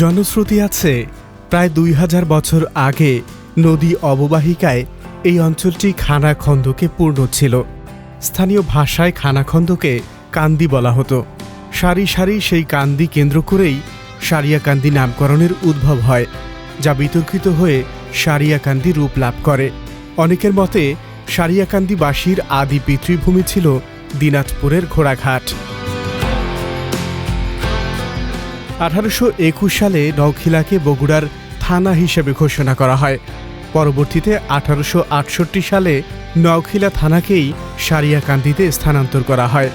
জনশ্রুতি আছে, প্রায় দুই হাজার বছর আগে নদী অববাহিকায় এই অঞ্চলটি খানাখন্দকে পূর্ণ ছিল। স্থানীয় ভাষায় খানাখন্দকে কান্দি বলা হতো। সারি সারি সেই কান্দি কেন্দ্র করেই সারিয়াকান্দি নামকরণের উদ্ভব হয়, যা বিতর্কিত হয়ে সারিয়াকান্দি রূপ লাভ করে। অনেকের মতে, সারিয়াকান্দিবাসীর আদি পিতৃভূমি ছিল দিনাজপুরের ঘোড়াঘাট। আঠারোশো একুশ সালে নৌখিলাকে বগুড়ার থানা হিসেবে ঘোষণা করা হয়। পরবর্তীতে আঠারোশো আটষট্টি সালে নওখিলা থানাকেই সারিয়াকান্দিতে স্থানান্তর করা হয়।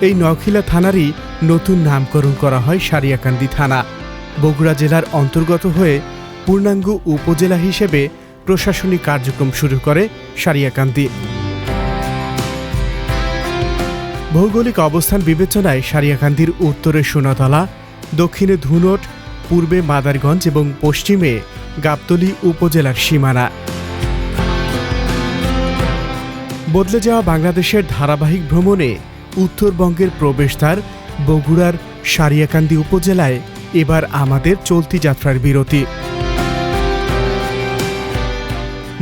এই নওখিলা থানারই নতুন নামকরণ করা হয় সারিয়াকান্দি থানা। বগুড়া জেলার অন্তর্গত হয়ে পূর্ণাঙ্গ উপজেলা হিসেবে প্রশাসনিক কার্যক্রম শুরু করে সারিয়াকান্দি। ভৌগোলিক অবস্থান বিবেচনায় সারিয়াকান্দির উত্তরে সোনাতলা দক্ষিণে ধুনট, পূর্বে মাদারগঞ্জ এবং পশ্চিমে গাবতলী উপজেলার সীমানা। বদলে যাওয়া বাংলাদেশের ধারাবাহিক ভ্রমণে উত্তরবঙ্গের প্রবেশদ্বার বগুড়ার সারিয়াকান্দি উপজেলায় এবার আমাদের চলতি যাত্রার বিরতি।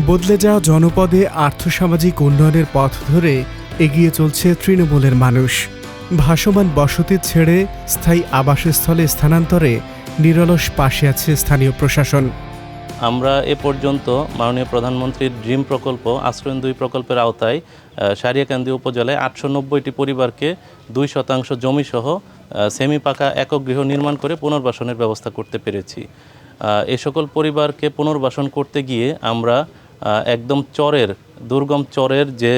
বদলে যাওয়া জনপদে আর্থসামাজিক উন্নয়নের পথ ধরে এগিয়ে চলছে তৃণমূলের মানুষ। ভাসমান বসতি ছেড়ে স্থায়ী আবাসস্থলে স্থানান্তরে নিরলস পাশে আছে স্থানীয় প্রশাসন। আমরা এ পর্যন্ত মাননীয় প্রধানমন্ত্রীর ড্রিম প্রকল্প আশ্রয়ন দুই প্রকল্পের আওতায় সারিয়াকান্দি উপজেলায় আটশো নব্বইটি পরিবারকে দুই শতাংশ জমিসহ সেমি পাকা একক গৃহ নির্মাণ করে পুনর্বাসনের ব্যবস্থা করতে পেরেছি। এ সকল পরিবারকে পুনর্বাসন করতে গিয়ে আমরা একদম চরের, দুর্গম চরের যে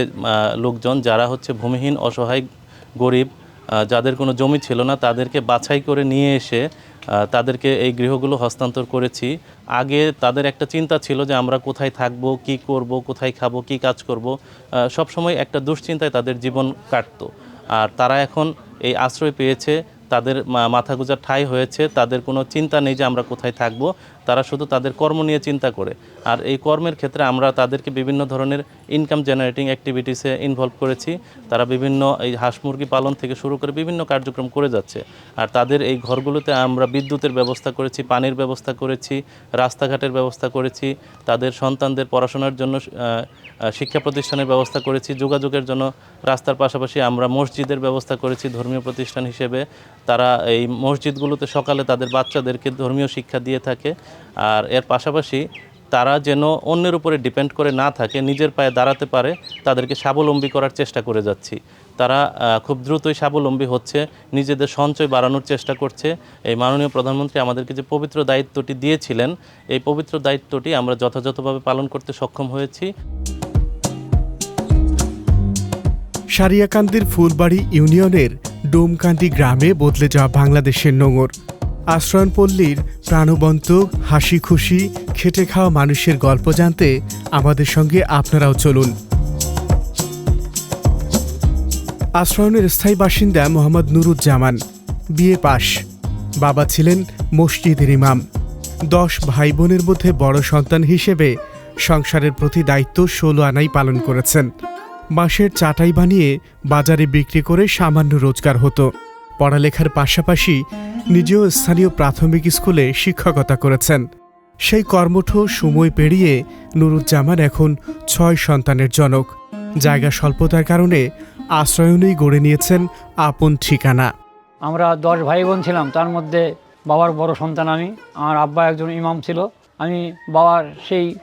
লোকজন যারা হচ্ছে ভূমিহীন, অসহায়, গরিব যাদের কোনো জমি ছিল না, তাদেরকে বাছাই করে নিয়ে এসে তাদেরকে এই গৃহগুলো হস্তান্তর করেছি। আগে তাদের একটা চিন্তা ছিল যে আমরা কোথায় থাকব, কি করব, কোথায় খাব, কি কাজ করব। সব সময় একটা দুশ্চিন্তায় তাদের জীবন কাটত। আর তারা এখন এই আশ্রয় পেয়েছে। তাদের মাথা গোজার ঠাই হয়েছে, তাদের কোনো চিন্তা নেই যে আমরা কোথায় থাকব, তারা শুধু তাদের কর্ম নিয়ে চিন্তা করে। আর এই কর্মের ক্ষেত্রে আমরা তাদেরকে বিভিন্ন ধরনের ইনকাম জেনারেটিং অ্যাক্টিভিটিসে ইনভলভ করেছি। তারা বিভিন্ন এই হাঁস মুরগি পালন থেকে শুরু করে বিভিন্ন কার্যক্রম করে যাচ্ছে। আর তাদের এই ঘরগুলোতে আমরা বিদ্যুতের ব্যবস্থা করেছি, পানির ব্যবস্থা করেছি, রাস্তাঘাটের ব্যবস্থা করেছি, তাদের সন্তানদের পড়াশোনার জন্য শিক্ষা প্রতিষ্ঠানের ব্যবস্থা করেছি, যোগাযোগের জন্য রাস্তার পাশাপাশি আমরা মসজিদের ব্যবস্থা করেছি ধর্মীয় প্রতিষ্ঠান হিসেবে। তারা এই মসজিদগুলোতে সকালে তাদের বাচ্চাদেরকে ধর্মীয় শিক্ষা দিয়ে থাকে। আর এর পাশাপাশি তারা যেন অন্যের উপরে ডিপেন্ড করে না থাকে, নিজের পায়ে দাঁড়াতে পারে, তাদেরকে স্বাবলম্বী করার চেষ্টা করে যাচ্ছি। তারা খুব দ্রুতই স্বাবলম্বী হচ্ছে, নিজেদের সঞ্চয় বাড়ানোর চেষ্টা করছে। এই মাননীয় প্রধানমন্ত্রী আমাদেরকে যে পবিত্র দায়িত্বটি দিয়েছিলেন, এই পবিত্র দায়িত্বটি আমরা যথাযথভাবে পালন করতে সক্ষম হয়েছি। সারিয়াকান্দির ফুলবাড়ি ইউনিয়নের ডোমকান্দি গ্রামে বদলে যাওয়া বাংলাদেশের নোঙর। আশ্রয়ণপল্লীর প্রাণবন্ত হাসি খুশি খেটে খাওয়া মানুষের গল্প জানতে আমাদের সঙ্গে আপনারাও চলুন। আশ্রয়নের স্থায়ী বাসিন্দা মোহাম্মদ নুরুজ্জামান। বিয়ে পাশ। বাবা ছিলেন মসজিদের ইমাম। দশ ভাই বোনের মধ্যে বড় সন্তান হিসেবে সংসারের প্রতি দায়িত্ব ষোলো আনাই পালন করেছেন। বাঁশের চাটাই বানিয়ে বাজারে বিক্রি করে সামান্য রোজগার হতো। পড়ালেখার পাশাপাশি নিজেও স্থানীয় প্রাথমিক স্কুলে শিক্ষকতা করেছেন। সেই কর্মঠ সময় পেরিয়ে নুরুজ্জামান এখন ছয় সন্তানের জনক। জায়গা স্বল্পতার কারণে আশ্রয়নেই গড়ে নিয়েছেন আপন ঠিকানা। আমরা দশ ভাই বোন ছিলাম, তার মধ্যে বাবার বড় সন্তান আমি, আমার আব্বা একজন ইমাম ছিল। আমি বাবার সেই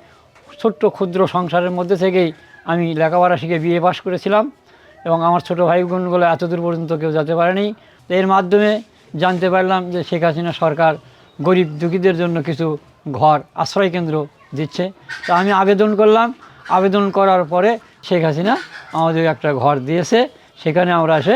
ছোট্ট ক্ষুদ্র সংসারের মধ্যে থেকেই আমি লেখাপড়া শিখে বিএ পাস করেছিলাম এবং আমার ছোটো ভাই বোনগুলো এত দূর পর্যন্ত কেউ যেতে পারেনি। এর মাধ্যমে জানতে পারলাম যে শেখ হাসিনা সরকার গরিব দুঃখীদের জন্য কিছু ঘর আশ্রয় কেন্দ্র দিচ্ছে। তো আমি আবেদন করলাম। আবেদন করার পরে শেখ হাসিনা আমাদের একটা ঘর দিয়েছে। সেখানে আমরা এসে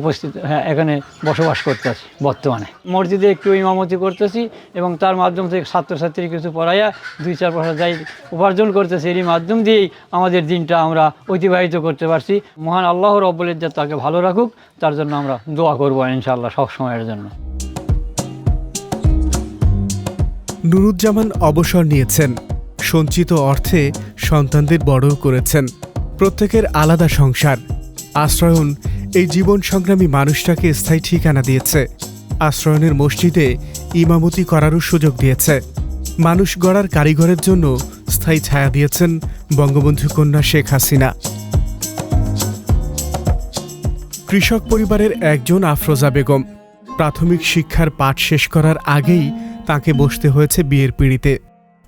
উপস্থিত হ্যাঁ এখানে বসবাস করতেছি বর্তমানে। মসজিদে একটু ইমামতি করতেছি এবং তার মাধ্যম থেকে ছাত্রছাত্রী কিছু পড়াইয়া দুই চার পয়সা যাই উপার্জন করতেছি। এরই মাধ্যম দিয়েই আমাদের দিনটা আমরা অতিবাহিত করতে পারছি। মহান আল্লাহ রব্বুল ইজ্জত তাকে ভালো রাখুক, তার জন্য আমরা দোয়া করব ইনশাআল্লাহ সব সময়ের জন্য। নুরুজ্জামান অবসর নিয়েছেন, সঞ্চিত অর্থে সন্তানদের বড় করেছেন। প্রত্যেকের আলাদা সংসার আশ্রয়ন এই জীবন সংগ্রামী মানুষটাকে স্থায়ী ঠিকানা দিয়েছে। আশ্রয়নের মসজিদে ইমামতি করারও সুযোগ দিয়েছে। মানুষ গড়ার কারিগরের জন্য স্থায়ী ছায়া দিয়েছেন বঙ্গবন্ধু কন্যা শেখ হাসিনা। কৃষক পরিবারের একজন আফরোজা বেগম। প্রাথমিক শিক্ষার পাঠ শেষ করার আগেই তাকে বসতে হয়েছে বিয়ের পিঁড়িতে।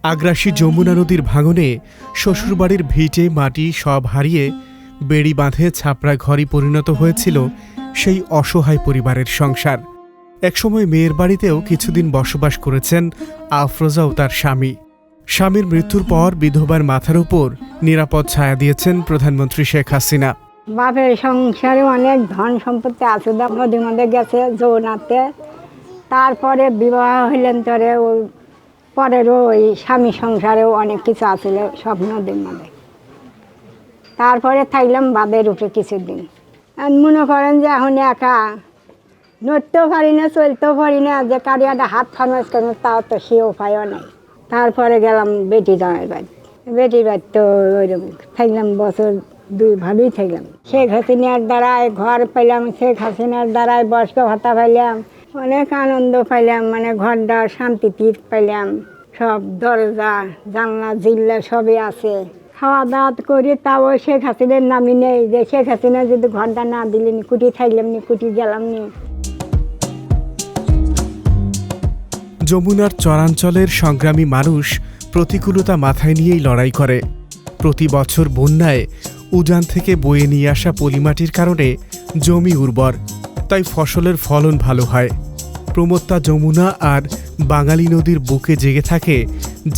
আগ্রাসী যমুনা নদীর ভাঙনে শ্বশুরবাড়ির ভিটে, মাটি সব হারিয়ে বেড়ি বাঁধে ছাপড়া ঘরই পরিণত হয়েছিল সেই অসহায় পরিবারের সংসার। একসময় মেয়ের বাড়িতেও কিছুদিন বসবাস করেছেন আফরোজা ও তার স্বামী। স্বামীর মৃত্যুর পর বিধবার মাথার উপর নিরাপদ ছায়া দিয়েছেন প্রধানমন্ত্রী শেখ হাসিনা। বাপের সংসারে অনেক ধন সম্পত্তি আছে নদীর মধ্যে গেছে যৌনাতে। তারপরে বিবাহ হইলেন তরে ওই পরেরও ওই স্বামী সংসারেও অনেক কিছু আছিল সব নদীর মধ্যে। তারপরে থাকলাম বাদের উপরে কিছুদিন। মনে করেন যে এখন একা নড়তেও পারি না, চলতেও পারি না, যে কারি একটা হাত ফার্মাস করব তাও তো সে উপায়ও নাই। তারপরে গেলাম বেটি জামাই বাড়ি বেটির বাড়ি তো ওইরকম থাকলাম বছর দুই ভালোই থাকলাম শেখ হাসিনার দ্বারাই ঘর পাইলাম, শেখ হাসিনার দ্বারাই বয়স্ক ভাতা পাইলাম, অনেক আনন্দ পাইলাম মানে ঘরটা শান্তিতে পাইলাম, সব দরজা, জানলা, জিল্লা সবই আছে। খাওয়া দাওয়া করি, তাও শেখ হাসিনার নামই নেই যে শেখ হাসিনা যদি ঘণ্টা না দিলেন, কুটি থাকলাম নি, কুটি গেলাম নি। যমুনার চরাঞ্চলের সংগ্রামী মানুষ প্রতিকূলতা মাথায় নিয়েই লড়াই করে। প্রতি বছর বন্যায় উজান থেকে বয়ে নিয়ে আসা পলিমাটির কারণে জমি উর্বর, তাই ফসলের ফলন ভালো হয়। প্রমত্তা যমুনা আর বাঙালি নদীর বুকে জেগে থাকে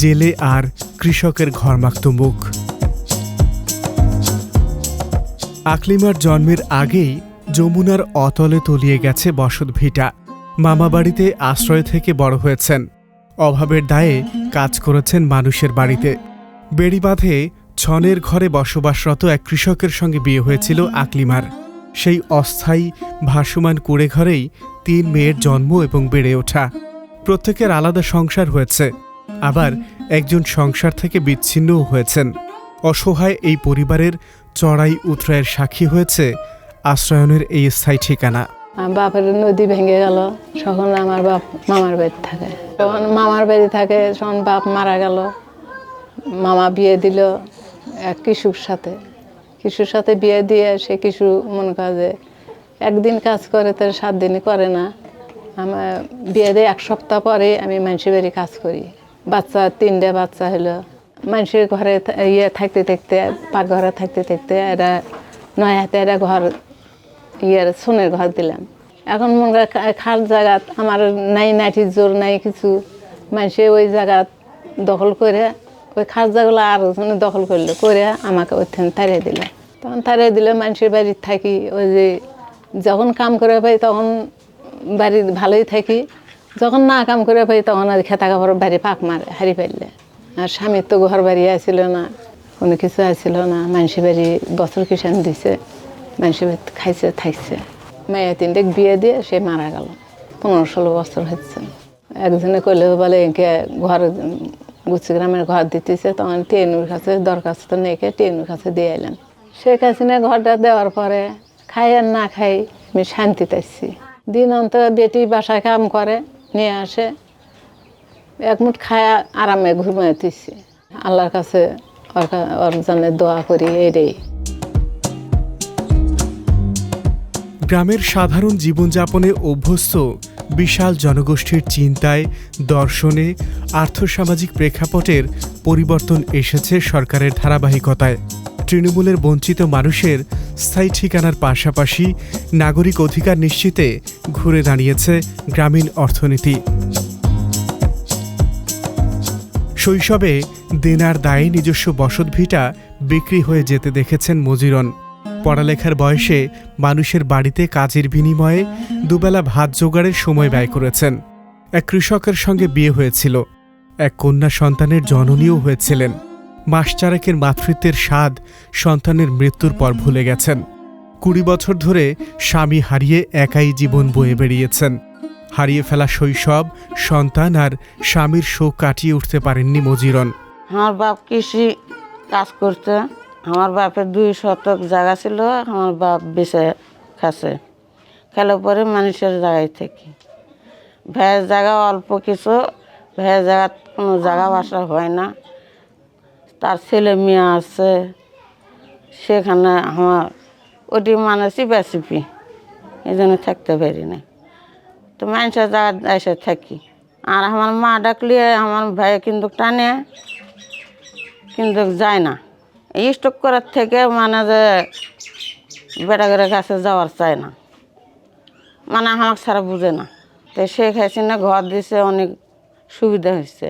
জেলে আর কৃষকের ঘরমাক্ত মুখ। আকলিমার জন্মের আগেই যমুনার অতলে তলিয়ে গেছে বসত ভিটা। মামাবাড়িতে আশ্রয় থেকে বড় হয়েছেন। অভাবের দায়ে কাজ করেছেন মানুষের বাড়িতে। বেড়িবাঁধে ছনের ঘরে বসবাসরত এক কৃষকের সঙ্গে বিয়ে হয়েছিল আকলিমার। সেই অস্থায়ী ভাসমান কুড়ে ঘরেই তিন মেয়ের জন্ম এবং বেড়ে ওঠা। প্রত্যেকের আলাদা সংসার হয়েছে। আবার একজন সংসার থেকে বিচ্ছিন্নও হয়েছেন। অসহায় এই পরিবারের চড়াই উতরায়ের সাক্ষী হয়েছে আশ্রয়নের এই স্থায়ী ঠিকানা। বাপের নদী ভেঙে গেল, তখন আমার বাপ মামার বাড়ি থাকে। তখন মামার বাড়ি থাকে, তখন বাপ মারা গেল। মামা বিয়ে দিল এক কিশুর সাথে। কিশুর সাথে বিয়ে দিয়ে সে কিশু মনে যে একদিন কাজ করে তো সাত দিনই করে না। আমার বিয়ে দিয়ে এক সপ্তাহ পরে আমি মানুষের বাড়ি কাজ করি। বাচ্চা, তিনটে বাচ্চা হলো। মানুষের ঘরে ইয়ে থাকতে থাকতে পাকঘরে থাকতে থাকতে এরা নয় হাতে এরা ঘর ইয়ের সোনের ঘর দিলাম। এখন মনে খাল জায়গা আমার নাই নাটির জোর, নাই কিছু। মানুষে ওই জায়গা দখল করে, ওই খাস জায়গাগুলো আর ওখানে দখল করল, করে আমাকে ওইখানে তাড়িয়ে দিল। তখন তাড়িয়ে দিলে মানুষের বাড়ি থাকি, ওই যে যখন কাম করে পাই তখন বাড়ি ভালোই থাকি, যখন না কাম করে পাই তখন আর খেতা কাপড় বাড়ি পাক মারে হারি ফেললে। আর স্বামীর তো ঘর বাড়ি আসছিল না, কোনো কিছু আসছিল না। মানুষের বাড়ি বছর কিষান দিছে? মানুষের বাড়ি খাইছে থাকছে মেয়ে তিনটে বিয়ে দিয়ে সে মারা গেল। পনেরো ষোলো বছর হচ্ছে। একজনে করলে বলে, একে ঘর, গুচি গ্রামের ঘর দিতেছে। তখন টেনুর কাছে দরখাস্ত নেকে টেনুর কাছে দিয়ে এলাম শেখ হাসিনা ঘরটা দেওয়ার পরে, খাই আর না খাই, আমি শান্তি আসছি দিন অন্তর বেটি বাসায় কাম করে, নিয়ে আসে। এক মুঠ খায়া আরামে ঘুমাই দিচ্ছি আল্লাহর কাছে ওর জন্য দোয়া করি এটাই গ্রামের সাধারণ জীবনযাপনে অভ্যস্ত বিশাল জনগোষ্ঠীর চিন্তায়, দর্শনে, আর্থসামাজিক প্রেক্ষাপটের পরিবর্তন এসেছে সরকারের ধারাবাহিকতায়। তৃণমূলের বঞ্চিত মানুষের স্থায়ী ঠিকানার পাশাপাশি নাগরিক অধিকার নিশ্চিতে ঘুরে দাঁড়িয়েছে গ্রামীণ অর্থনীতি। শৈশবে দেনার দায়ে নিজস্ব বসতভিটা বিক্রি হয়ে যেতে দেখেছেন মজিরন। পড়ালেখার বয়সে মানুষের বাড়িতে কাজের বিনিময়ে দুবেলা ভাত জোগাড়ের সময় ব্যয় করেছেন। এক কৃষকের সঙ্গে বিয়ে হয়েছিল। এক কন্যা সন্তানের জননীও হয়েছিলেন। মাস চারেকের মাতৃত্বের স্বাদ সন্তানের মৃত্যুর পর ভুলে গেছেন। কুড়ি বছর ধরে স্বামী হারিয়ে একাই জীবন বয়ে বেরিয়েছেন হারিয়ে ফেলা শৈশব, সন্তান আর স্বামীর শোক কাটিয়ে উঠতে পারেননি মজিরন। আমার বাপ কৃষি কাজ করতে। আমার বাপের দুই শতক জায়গা ছিল, আমার বাপ বেঁচে খাসে খেলে পরে মানুষের জায়গায় থেকে। ভেজ জায়গা অল্প কিছু ভেজ জায়গা কোনো জায়গা বাসা হয় না। তার ছেলে মেয়ে আছে, সেখানে আমার ওটি মানে চিপা চিপি এই জন্য থাকতে পারি না। তো মানুষের জায়গা এসে থাকি। আর আমার মা ডাকলে আমার ভাই কিন্তু টানে, কিন্তু যায় না। স্টক করার থেকে মানে যে বেটাগরের কাছে যাওয়ার চায় না। মানে আমার ছাড়া বুঝে না। তো সে শেখ হাসিনা ঘর দিছে, অনেক সুবিধা হয়েছে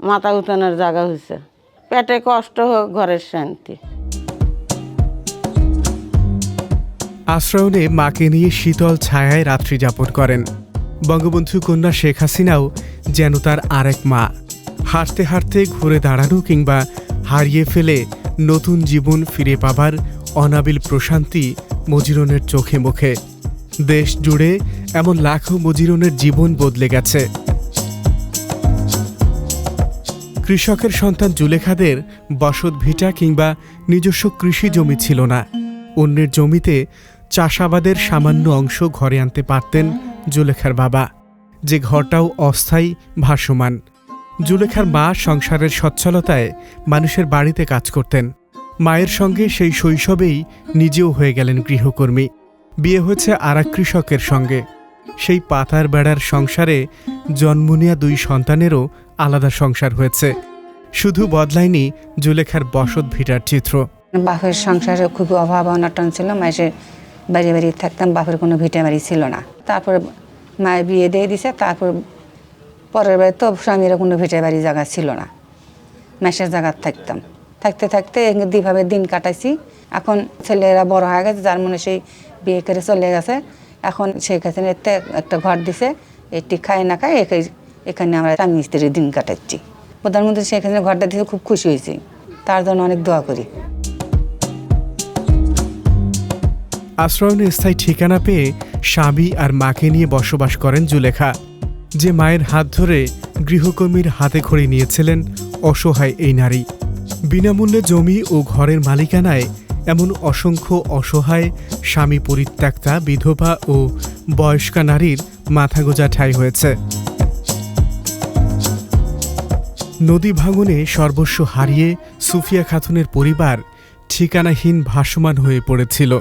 মাথা উঠানোর জায়গা হয়েছে পেটে কষ্ট হোক, ঘরের শান্তি। আশ্রয়নে মাকে নিয়ে শীতল ছায়ায় রাত্রি যাপন করেন। বঙ্গবন্ধু কন্যা শেখ হাসিনাও যেন তার আরেক মা। হাঁটতে হাঁটতে ঘুরে দাঁড়ানো কিংবা হারিয়ে ফেলে নতুন জীবন ফিরে পাবার অনাবিল প্রশান্তি মজিরনের চোখে মুখে। দেশ জুড়ে এমন লাখো মজিরনের জীবন বদলে গেছে। কৃষকের সন্তান জুলেখাদের বসত ভিটা কিংবা নিজস্ব কৃষি জমি ছিল না। অন্যের জমিতে চাষাবাদের সামান্য অংশ ঘরে আনতে পারতেন জুলেখার বাবা। যে ঘরটাও অস্থায়ী, ভাসমান। জুলেখার মা সংসারের সচ্ছলতায় মানুষের বাড়িতে কাজ করতেন। মায়ের সঙ্গে সেই শৈশবেই নিজেও হয়ে গেলেন গৃহকর্মী। বিয়ে হয়েছে আর কৃষকের সঙ্গে। সেই পাতার বেড়ার সংসারে জন্ম নেয়া দুই সন্তানেরও আলাদা সংসার হয়েছে। শুধু বদলায়নি জুলেখার বসত ভিটার চিত্র। বাপের সংসারে খুব অভাব অনটন ছিল মাসে বাড়ি বাড়ি থাকতাম, বাপের কোনো ভিটে বাড়ি ছিল না। তারপর মায়ের বিয়ে দিয়ে দিছে, তারপর পরের বাড়ি তো স্বামীর কোনো ভিটে বাড়ি জায়গা ছিল না। মেসের জায়গা থাকতাম। থাকতে থাকতে দুইভাবে দিন কাটাইছি। এখন ছেলেরা বড় হয়ে গেছে, যার মনে সেই বিয়ে করে চলে গেছে। এখন সেই কাছে একটা ঘর দিছে, এটি খায় না খায় এখানে আমরা স্বামী স্ত্রীর দিন কাটাচ্ছি। প্রধানমন্ত্রী সেখানে ঘরটা দিয়ে খুব খুশি হয়েছি। তার জন্য অনেক দোয়া করি। আশ্রয়নে স্থায়ী ঠিকানা পেয়ে স্বামী আর মাকে নিয়ে বসবাস করেন জুলেখা, যে মায়ের হাত ধরে গৃহকর্মীর হাতে খড়ি নিয়েছিলেন অসহায় এই নারী। বিনামূল্যে জমি ও ঘরের মালিকানায় এমন অসংখ্য অসহায় স্বামী পরিত্যক্তা, বিধবা ও বয়স্কা নারীর মাথা গোজা ঠাই হয়েছে। নদী ভাঙনে সর্বস্ব হারিয়ে সুফিয়া খাতুনের পরিবার ঠিকানাহীন ভাসমান হয়ে পড়েছিল।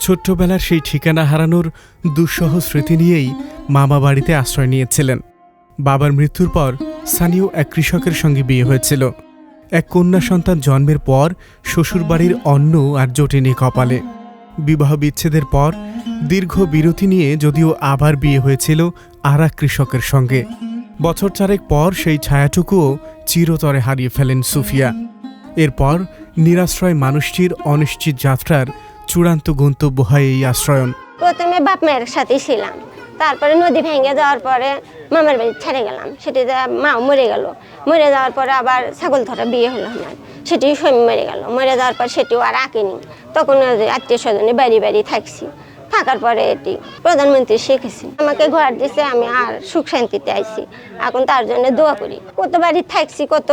ছোট্টবেলার সেই ঠিকানা হারানোর দুঃসহ স্মৃতি নিয়েই মামা বাড়িতে আশ্রয় নিয়েছিলেন। বাবার মৃত্যুর পর স্থানীয় এক কৃষকের সঙ্গে বিয়ে হয়েছিল। এক কন্যা সন্তান জন্মের পর শ্বশুরবাড়ির অন্ন আর জোটেনি কপালে। বিবাহ বিচ্ছেদের পর দীর্ঘ বিরতি নিয়ে যদিও আবার বিয়ে হয়েছিল আর কৃষকের সঙ্গে। বছর চারেক পর সেই ছায়াটুকুও চিরতরে হারিয়ে ফেলেন সুফিয়া। এরপর নিরাশ্রয় মানুষটির অনিশ্চিত যাত্রার চূড়ান্ত গন্তব্য হয় এই আশ্রয়ন। প্রথমে বাপ মায়ের সাথেই ছিলাম। তারপরে নদী ভেঙে যাওয়ার পরে মামার বাড়ি ছেড়ে গেলাম। সেটিতে মা মরে গেল। মরে যাওয়ার পরে আবার ছাগল ধরা বিয়ে হলো আমার। সেটি স্বামী মরে গেল। মরে যাওয়ার পর সেটিও আর আঁকেনি। তখন আত্মীয় স্বজনে বাড়ি বাড়ি থাকছি। থাকার পরে এটি প্রধানমন্ত্রী শিখেছি আমাকে ঘর দিছে, আমি আর সুখ শান্তিতে আইছি। এখন তার জন্য দোয়া করি। কত বাড়ি থাকছি, কত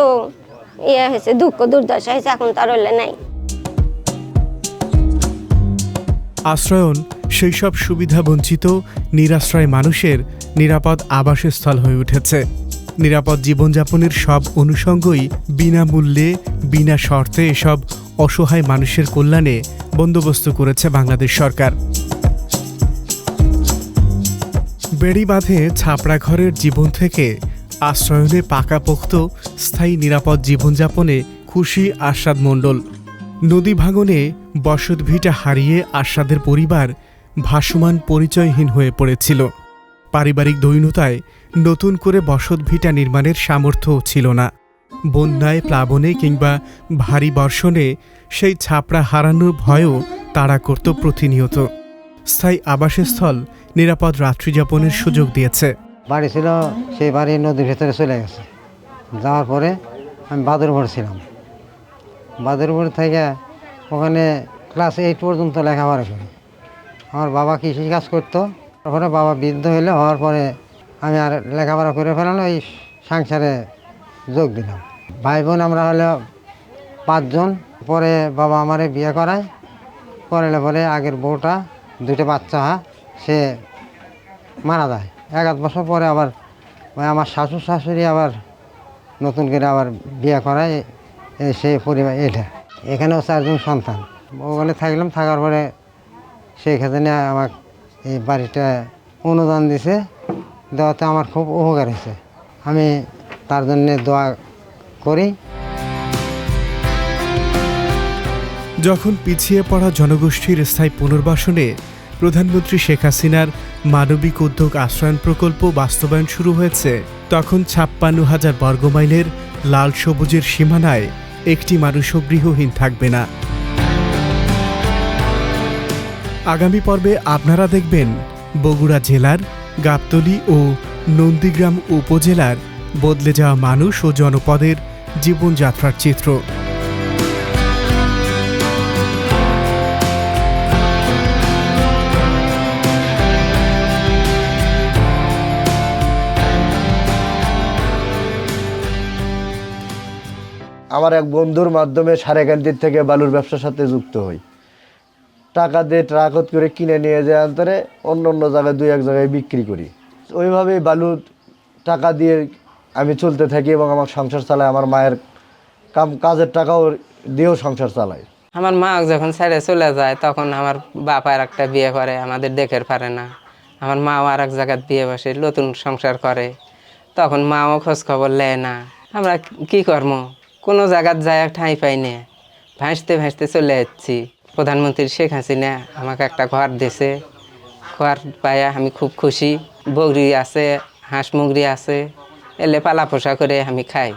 ইয়ে হয়েছে, দুঃখ, দুর্দশা হয়েছে, এখন তার হলে নাই। আশ্রয়ন সেই সব সুবিধা বঞ্চিত, নিরাশ্রয় মানুষের নিরাপদ আবাসস্থল হয়ে উঠেছে। নিরাপদ জীবনযাপনের সব অনুষঙ্গই বিনামূল্যে, বিনা শর্তে এসব অসহায় মানুষের কল্যাণে বন্দোবস্ত করেছে বাংলাদেশ সরকার। বেড়ি বাঁধে ছাপড়া ঘরের জীবন থেকে আশ্রয়নে পাকাপোক্ত, স্থায়ী নিরাপদ জীবনযাপনে খুশি আশাদ মণ্ডল। নদী ভাঙনে বসতভিটা হারিয়ে আশাদের পরিবার ভাসমান পরিচয়হীন হয়ে পড়েছিল। পারিবারিক দৈন্যতায় নতুন করে বসতভিটা নির্মাণের সামর্থ্য ছিল না। বন্যায় প্লাবনে কিংবা ভারী বর্ষণে সেই ছাপড়া হারানোর ভয়ও তাড়া করত প্রতিনিয়ত। স্থায়ী আবাসস্থল নিরাপদ রাত্রিযাপনের সুযোগ দিয়েছে। বাড়ি ছিল, সেই বাড়ি নদীর ভেতরে চলে গেছে। যাওয়ার পরে আমি বাদুরপুর ছিলাম। বাদুরপুর থেকে ওখানে ক্লাস এইট পর্যন্ত লেখাপড়া করি আমার বাবা কৃষি কাজ করতো। তারপরে বাবা বৃদ্ধ হইলে হওয়ার পরে আমি আর লেখাপড়া করে ফেলাম ওই সংসারে যোগ দিলাম। ভাই বোন আমরা হলো পাঁচজন। পরে বাবা আমারে বিয়ে করায়। করালে পরে আগের বউটা দুটো বাচ্চা সে মারা যায়। এক আধ বছর পরে আবার আমার শাশুর শাশুড়ি আবার নতুন করে আবার বিয়ে করায়। সেই পরিবার, এটা। এখানেও চারজন সন্তান। ওখানে থাকলাম, থাকার পরে সেই ক্ষেত্রে আমার এই বাড়িটা অনুদান দিছে, দেওয়াতে আমার খুব উপকার হয়েছে। আমি তার জন্যে দোয়া করি। যখন পিছিয়ে পড়া জনগোষ্ঠীর স্থায়ী পুনর্বাসনে প্রধানমন্ত্রী শেখ হাসিনার মানবিক উদ্যোগ আশ্রয়ন প্রকল্প বাস্তবায়ন শুরু হয়েছে, তখন ছাপ্পান্ন হাজার বর্গমাইলের লাল সবুজের সীমানায় একটি মানুষও গৃহহীন থাকবে না। আগামী পর্বে আপনারা দেখবেন বগুড়া জেলার গাবতলী ও নন্দীগ্রাম উপজেলার বদলে যাওয়া মানুষ ও জনপদের জীবনযাত্রার চিত্র। আমার এক বন্ধুর মাধ্যমে সারেকান্দির থেকে বালুর ব্যবসার সাথে যুক্ত হই। টাকা দিয়ে ট্রাকত করে কিনে নিয়ে যায় অন্তরে অন্য অন্য জায়গায় দুই এক জায়গায় বিক্রি করি। ওইভাবেই বালু টাকা দিয়ে আমি চলতে থাকি এবং আমার সংসার চালাই আমার মায়ের কাম, কাজের টাকাও দিয়েও সংসার চালাই আমার মা যখন ছেড়ে চলে যায়, তখন আমার বাপ আর একটা বিয়ে করে, আমাদের দেখের পারে না। আমার মাও আর এক জায়গায় বিয়ে বসে, নতুন সংসার করে। তখন মাও খোঁজ খবর নেয় না। আমরা কি কর্ম? কোনো জায়গার যায় ঠাঁই পাই না ভাসতে ভাসতে চলে যাচ্ছি। প্রধানমন্ত্রী শেখ হাসিনা আমাকে একটা ঘর দিছে। ঘর পায়া আমি খুব খুশি। বগরি আছে, হাঁস মুগরি আছে। এলে পালা পোষা করে আমি খাই।